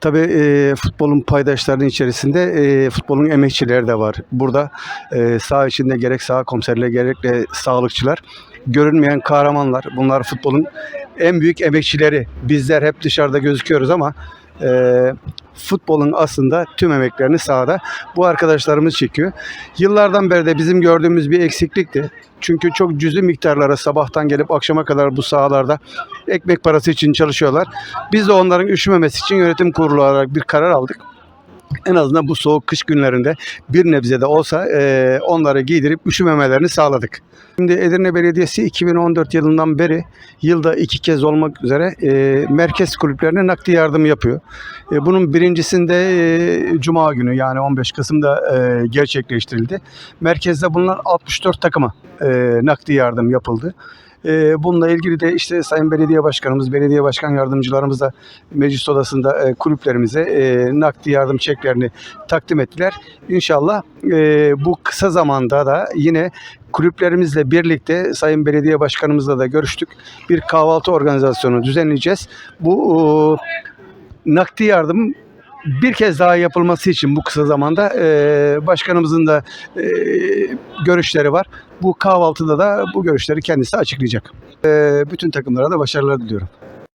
Tabii e, futbolun paydaşlarının içerisinde e, futbolun emekçileri de var. Burada e, saha içinde gerek saha komiserleri gerek de sağlıkçılar görünmeyen kahramanlar. Bunlar futbolun en büyük emekçileri. Bizler hep dışarıda gözüküyoruz ama e, futbolun aslında tüm emeklerini sahada bu arkadaşlarımız çekiyor. Yıllardan beri de bizim gördüğümüz bir eksiklikti. Çünkü çok cüzi miktarlara sabahtan gelip akşama kadar bu sahalarda ekmek parası için çalışıyorlar. Biz de onların üşümemesi için yönetim kurulu olarak bir karar aldık. En azından bu soğuk kış günlerinde bir nebze de olsa e, onları giydirip üşümemelerini sağladık. Şimdi Edirne Belediyesi 2014 yılından beri yılda iki kez olmak üzere e, merkez kulüplerine nakdi yardım yapıyor. E, bunun birincisinde e, Cuma günü yani 15 Kasım'da e, gerçekleştirildi. Merkezde bulunan 64 takıma e, nakdi yardım yapıldı. E, bununla ilgili de işte Sayın Belediye Başkanımız, Belediye Başkan Yardımcılarımız da meclis odasında e, kulüplerimize e, nakdi yardım çeklerini takdim ettiler. İnşallah e, bu kısa zamanda da yine kulüplerimizle birlikte Sayın Belediye Başkanımızla da görüştük. Bir kahvaltı organizasyonu düzenleyeceğiz. Bu nakdi yardım bir kez daha yapılması için bu kısa zamanda e, başkanımızın da e, görüşleri var. Bu kahvaltıda da bu görüşleri kendisi açıklayacak. E, bütün takımlara da başarılar diliyorum.